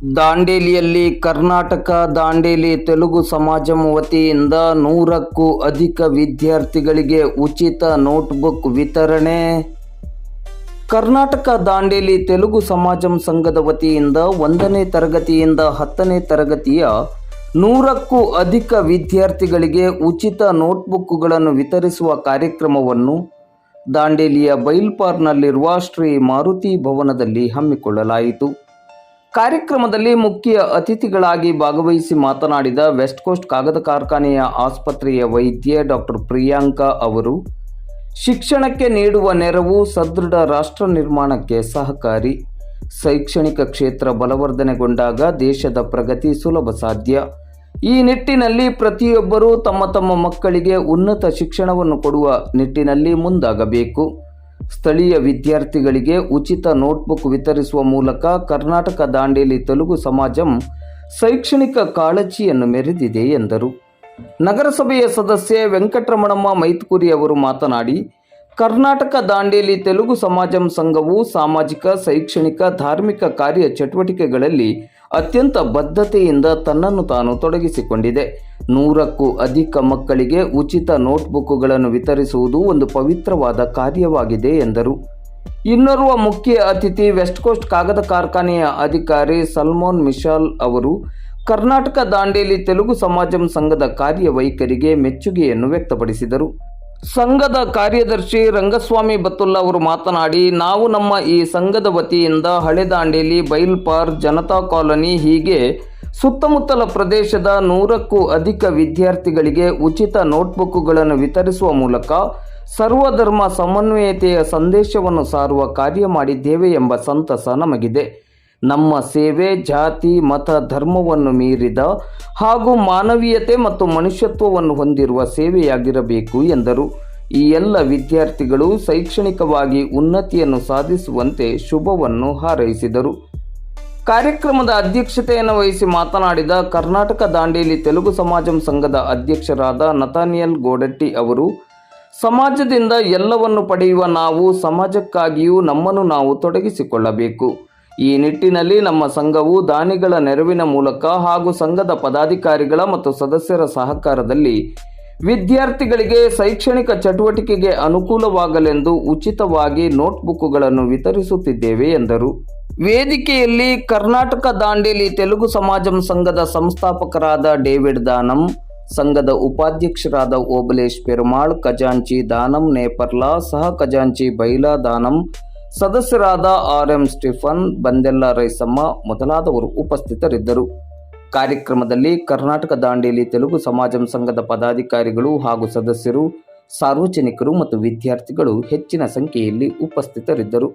ದಾಂಡೇಲಿಯಲ್ಲಿ ಕರ್ನಾಟಕ, ದಾಂಡೇಲಿ ತೆಲುಗು ಸಮಾಜಂ ವತಿಯಿಂದ ನೂರಕ್ಕೂ ಅಧಿಕ ವಿದ್ಯಾರ್ಥಿಗಳಿಗೆ ಉಚಿತ ನೋಟ್ಬುಕ್ ವಿತರಣೆ. ಕರ್ನಾಟಕ, ದಾಂಡೇಲಿ ತೆಲುಗು ಸಮಾಜಂ ಸಂಘದ ವತಿಯಿಂದ ಒಂದನೇ ತರಗತಿಯಿಂದ ಹತ್ತನೇ ತರಗತಿಯ ನೂರಕ್ಕೂ ಅಧಿಕ ವಿದ್ಯಾರ್ಥಿಗಳಿಗೆ ಉಚಿತ ನೋಟ್ಬುಕ್ಗಳನ್ನು ವಿತರಿಸುವ ಕಾರ್ಯಕ್ರಮವನ್ನು ದಾಂಡೇಲಿಯ ಬೈಲ್ಪಾರ್ನಲ್ಲಿರುವ ಶ್ರೀ ಮಾರುತಿ ಭವನದಲ್ಲಿ ಹಮ್ಮಿಕೊಳ್ಳಲಾಯಿತು. ಕಾರ್ಯಕ್ರಮದಲ್ಲಿ ಮುಖ್ಯ ಅತಿಥಿಗಳಾಗಿ ಭಾಗವಹಿಸಿ ಮಾತನಾಡಿದ ವೆಸ್ಟ್ ಕೋಸ್ಟ್ ಕಾಗದ ಕಾರ್ಖಾನೆಯ ಆಸ್ಪತ್ರೆಯ ವೈದ್ಯ ಡಾಕ್ಟರ್ ಪ್ರಿಯಾಂಕಾ ಅವರು, ಶಿಕ್ಷಣಕ್ಕೆ ನೀಡುವ ನೆರವು ಸದೃಢ ರಾಷ್ಟ್ರ ನಿರ್ಮಾಣಕ್ಕೆ ಸಹಕಾರಿ, ಶೈಕ್ಷಣಿಕ ಕ್ಷೇತ್ರ ಬಲವರ್ಧನೆಗೊಂಡಾಗ ದೇಶದ ಪ್ರಗತಿ ಸುಲಭ ಸಾಧ್ಯ. ಈ ನಿಟ್ಟಿನಲ್ಲಿ ಪ್ರತಿಯೊಬ್ಬರೂ ತಮ್ಮ ತಮ್ಮ ಮಕ್ಕಳಿಗೆ ಉನ್ನತ ಶಿಕ್ಷಣವನ್ನು ಕೊಡುವ ನಿಟ್ಟಿನಲ್ಲಿ ಮುಂದಾಗಬೇಕು. ಸ್ಥಳೀಯ ವಿದ್ಯಾರ್ಥಿಗಳಿಗೆ ಉಚಿತ ನೋಟ್ಬುಕ್ ವಿತರಿಸುವ ಮೂಲಕ ಕರ್ನಾಟಕ ದಾಂಡೇಲಿ ತೆಲುಗು ಸಮಾಜಂ ಶೈಕ್ಷಣಿಕ ಕಾಳಜಿಯನ್ನು ಮೆರೆದಿದೆ ಎಂದರು. ನಗರಸಭೆಯ ಸದಸ್ಯೆ ವೆಂಕಟರಮಣಮ್ಮ ಮೈತ್ಕುರಿ ಅವರು ಮಾತನಾಡಿ, ಕರ್ನಾಟಕ ದಾಂಡೇಲಿ ತೆಲುಗು ಸಮಾಜಂ ಸಂಘವು ಸಾಮಾಜಿಕ, ಶೈಕ್ಷಣಿಕ, ಧಾರ್ಮಿಕ ಕಾರ್ಯ ಚಟುವಟಿಕೆಗಳಲ್ಲಿ ಅತ್ಯಂತ ಬದ್ಧತೆಯಿಂದ ತನ್ನನ್ನು ತಾನು ತೊಡಗಿಸಿಕೊಂಡಿದೆ. ನೂರಕ್ಕೂ ಅಧಿಕ ಮಕ್ಕಳಿಗೆ ಉಚಿತ ನೋಟ್ಬುಕ್ಗಳನ್ನು ವಿತರಿಸುವುದು ಒಂದು ಪವಿತ್ರವಾದ ಕಾರ್ಯವಾಗಿದೆ, ಎಂದರು. ಇನ್ನೋರ್ವ ಮುಖ್ಯ ಅತಿಥಿ ವೆಸ್ಟ್ ಕೋಸ್ಟ್ ಕಾಗದ ಕಾರ್ಖಾನೆಯ ಅಧಿಕಾರಿ ಸಲ್ಮಾನ್ ಮಿಶಾಲ್ ಅವರು, ಕರ್ನಾಟಕ ದಾಂಡೇಲಿ ತೆಲುಗು ಸಮಾಜಂ ಸಂಘದ ಕಾರ್ಯವೈಖರಿಗೆ ಮೆಚ್ಚುಗೆಯನ್ನು ವ್ಯಕ್ತಪಡಿಸಿದರು. ಸಂಘದ ಕಾರ್ಯದರ್ಶಿ ರಂಗಸ್ವಾಮಿ ಬತ್ತುಲ್ಲ ಅವರು ಮಾತನಾಡಿ, ನಾವು ನಮ್ಮ ಈ ಸಂಘದ ವತಿಯಿಂದ ಹಳೆದಾಂಡೇಲಿ ಬೈಲ್ಪಾರ್ ಜನತಾ ಕಾಲೋನಿ ಹೀಗೆ ಸುತ್ತಮುತ್ತಲ ಪ್ರದೇಶದ ನೂರಕ್ಕೂ ಅಧಿಕ ವಿದ್ಯಾರ್ಥಿಗಳಿಗೆ ಉಚಿತ ನೋಟ್ಬುಕ್ಗಳನ್ನು ವಿತರಿಸುವ ಮೂಲಕ ಸರ್ವಧರ್ಮ ಸಮನ್ವಯತೆಯ ಸಂದೇಶವನ್ನು ಸಾರುವ ಕಾರ್ಯ ಮಾಡಿದ್ದೇವೆ ಎಂಬ ಸಂತಸ ನಮಗಿದೆ. ನಮ್ಮ ಸೇವೆ, ಜಾತಿ, ಮತ, ಧರ್ಮವನ್ನು ಮೀರಿದ ಹಾಗೂ ಮಾನವೀಯತೆ ಮತ್ತು ಮನುಷ್ಯತ್ವವನ್ನು ಹೊಂದಿರುವ ಸೇವೆಯಾಗಿರಬೇಕು ಎಂದರು. ಈ ಎಲ್ಲ ವಿದ್ಯಾರ್ಥಿಗಳು ಶೈಕ್ಷಣಿಕವಾಗಿ ಉನ್ನತಿಯನ್ನು ಸಾಧಿಸುವಂತೆ ಶುಭವನ್ನು ಹಾರೈಸಿದರು. ಕಾರ್ಯಕ್ರಮದ ಅಧ್ಯಕ್ಷತೆಯನ್ನು ವಹಿಸಿ ಮಾತನಾಡಿದ ಕರ್ನಾಟಕ ದಾಂಡೇಲಿ ತೆಲುಗು ಸಮಾಜಂ ಸಂಘದ ಅಧ್ಯಕ್ಷರಾದ ನತಾನಿಯಲ್ ಗೋಡಟ್ಟಿ ಅವರು, ಸಮಾಜದಿಂದ ಎಲ್ಲವನ್ನು ಪಡೆಯುವ ನಾವು, ಸಮಾಜಕ್ಕಾಗಿಯೂ ನಮ್ಮನ್ನು ನಾವು ತೊಡಗಿಸಿಕೊಳ್ಳಬೇಕು. ಈ ನಿಟ್ಟಿನಲ್ಲಿ ನಮ್ಮ ಸಂಘವು ದಾನಿಗಳ ನೆರವಿನ ಮೂಲಕ ಹಾಗೂ ಸಂಘದ ಪದಾಧಿಕಾರಿಗಳ ಮತ್ತು ಸದಸ್ಯರ ಸಹಕಾರದಲ್ಲಿ ವಿದ್ಯಾರ್ಥಿಗಳಿಗೆ ಶೈಕ್ಷಣಿಕ ಚಟುವಟಿಕೆಗೆ ಅನುಕೂಲವಾಗಲೆಂದು ಉಚಿತವಾಗಿ ನೋಟ್ಬುಕ್ಗಳನ್ನು ವಿತರಿಸುತ್ತಿದ್ದೇವೆ, ಎಂದರು. ವೇದಿಕೆಯಲ್ಲಿ ಕರ್ನಾಟಕ ದಾಂಡೇಲಿ ತೆಲುಗು ಸಮಾಜಂ ಸಂಘದ ಸಂಸ್ಥಾಪಕರಾದ ಡೇವಿಡ್ ದಾನಂ, ಸಂಘದ ಉಪಾಧ್ಯಕ್ಷರಾದ ಓಬಲೇಶ್ ಪೆರುಮಾಳ್, ಖಜಾಂಚಿ ದಾನಂ ನೇಪರ್ಲಾ, ಸಹ ಖಜಾಂಚಿ ಬೈಲಾ ದಾನಂ ಸದಸ್ಯರಾದ ಆರ್ ಎಂ ಸ್ಟಿಫನ್, ಬಂದೆಲ್ಲ ರೈಸಮ್ಮ ಮೊದಲಾದವರು ಉಪಸ್ಥಿತರಿದ್ದರು. ಕಾರ್ಯಕ್ರಮದಲ್ಲಿ ಕರ್ನಾಟಕ ದಾಂಡೇಲಿ ತೆಲುಗು ಸಮಾಜಂ ಸಂಘದ ಪದಾಧಿಕಾರಿಗಳು ಹಾಗೂ ಸದಸ್ಯರು, ಸಾರ್ವಜನಿಕರು ಮತ್ತು ವಿದ್ಯಾರ್ಥಿಗಳು ಹೆಚ್ಚಿನ ಸಂಖ್ಯೆಯಲ್ಲಿ ಉಪಸ್ಥಿತರಿದ್ದರು.